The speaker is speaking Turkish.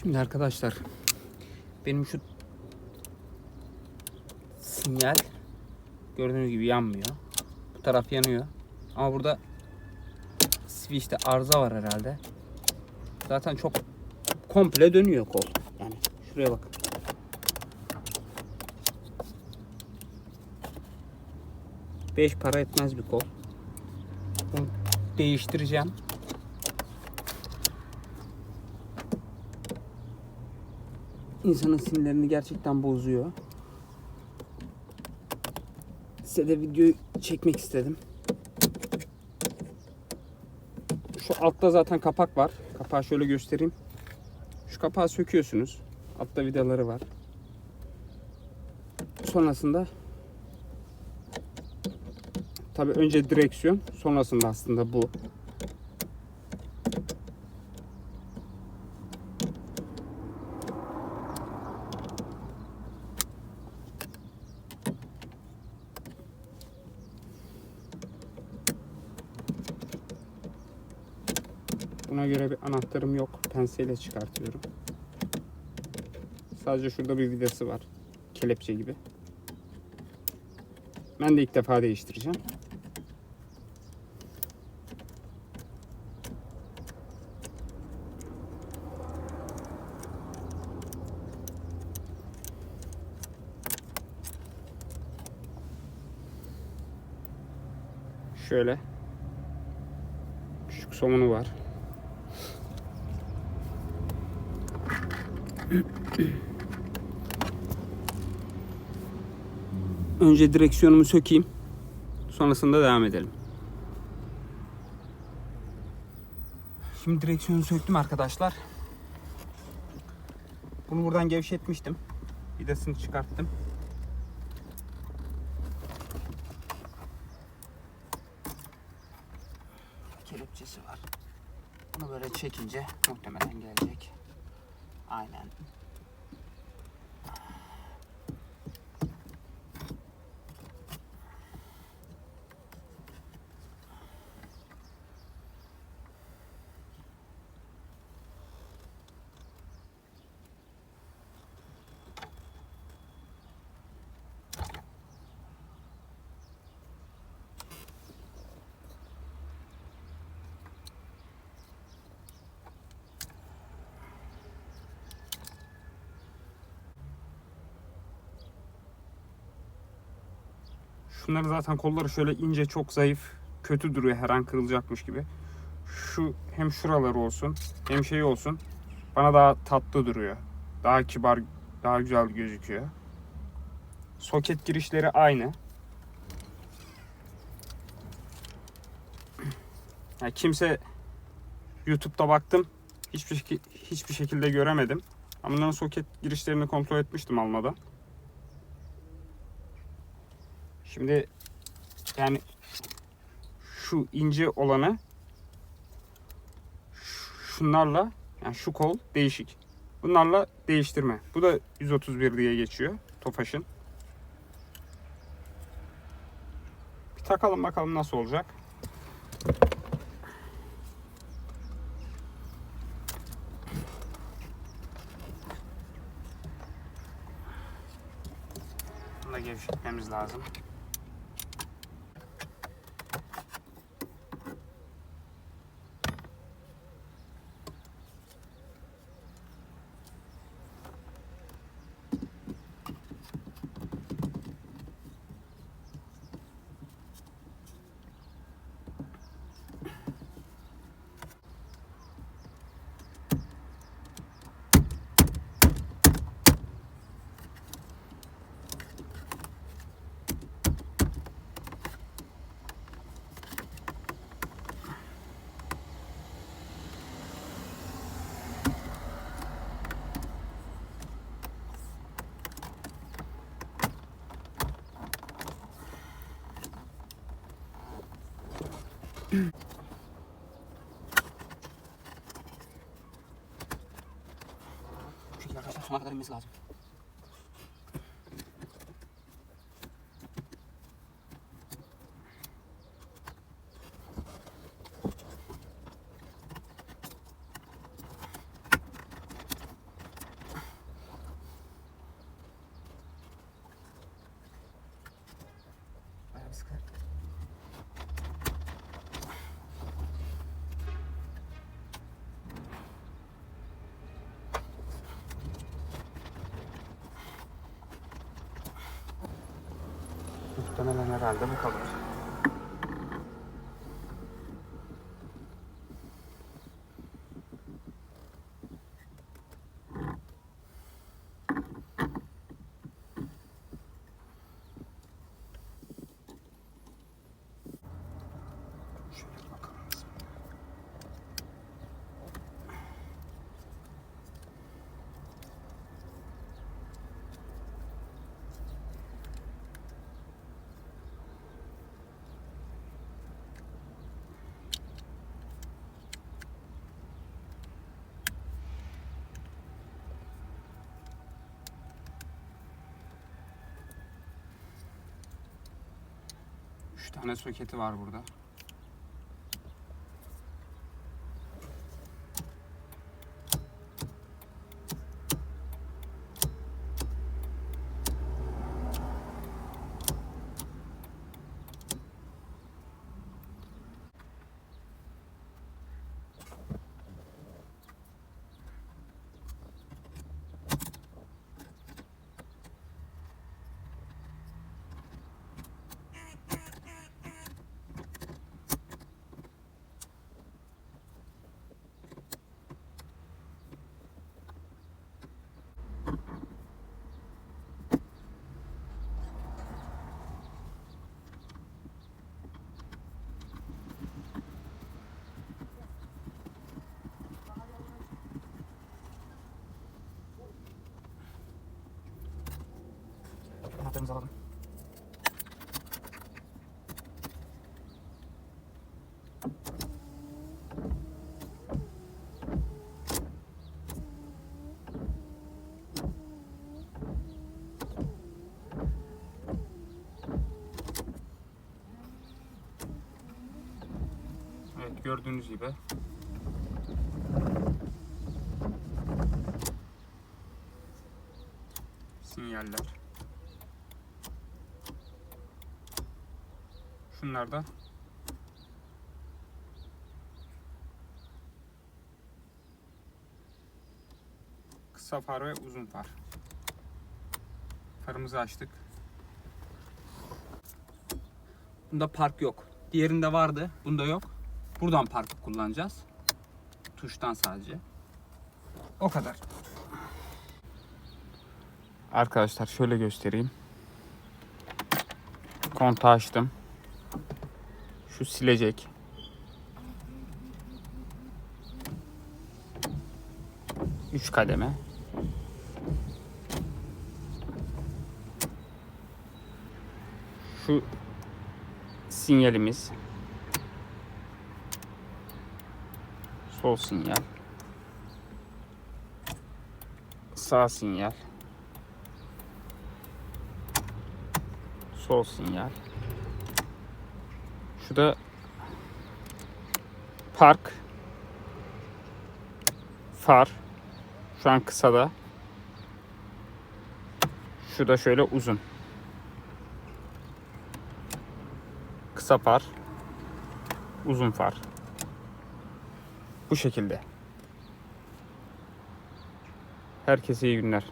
Şimdi arkadaşlar benim şu sinyal gördüğünüz gibi yanmıyor. Bu taraf yanıyor. Ama burada switch'te arıza var herhalde. Zaten çok komple dönüyor kol. Yani şuraya bakın. Beş para etmez bir kol. Bunu değiştireceğim. İnsanın sinirlerini gerçekten bozuyor. Size de videoyu çekmek istedim. Şu altta zaten kapak var. Kapağı şöyle göstereyim. Şu kapağı söküyorsunuz. Altta vidaları var. Sonrasında tabi önce direksiyon, sonrasında aslında bu. Buna göre bir anahtarım yok. Penseyle çıkartıyorum. Sadece şurada bir vidası var. Kelepçe gibi. Ben de ilk defa değiştireceğim. Şöyle küçük somunu var. Önce direksiyonumu sökeyim. Sonrasında devam edelim. Şimdi direksiyonu söktüm arkadaşlar. Bunu buradan gevşetmiştim. Vidasını çıkarttım. Kelepçesi var. Bunu böyle çekince muhtemelen gelecek. I meant. Şunların zaten kolları şöyle ince çok zayıf kötü duruyor her an kırılacakmış gibi. Şu hem şuraları olsun hem şey olsun bana daha tatlı duruyor. Daha kibar daha güzel gözüküyor. Soket girişleri aynı. Yani kimse YouTube'da baktım hiçbir hiçbir şekilde göremedim. Ama bunların soket girişlerini kontrol etmiştim almadan. Şimdi yani şu ince olanı şunlarla yani şu kol değişik. Bunlarla değiştirme. Bu da 131 diye geçiyor Tofaş'ın. Bir takalım bakalım nasıl olacak. Bunu da gevşetmemiz lazım. Bu şekilde arkadaşlar sona kadar inmesi lazım. Muhtemelen herhalde bu kadar. Tane soketi var burada. Anahtarımızı alalım. Evet gördüğünüz gibi sinyaller. Şunlar da kısa far ve uzun far. Farımızı açtık. Bunda park yok. Diğerinde vardı. Bunda yok. Buradan parkı kullanacağız. Tuştan sadece. O kadar. Arkadaşlar şöyle göstereyim. Kontağı açtım. Şu silecek. Üç kademe. Şu sinyalimiz. Sol sinyal. Sağ sinyal. Sol sinyal. Şu da park. Far. Şu an kısada. Şu da şöyle uzun. Kısa far. Uzun far. Bu şekilde. Herkese iyi günler.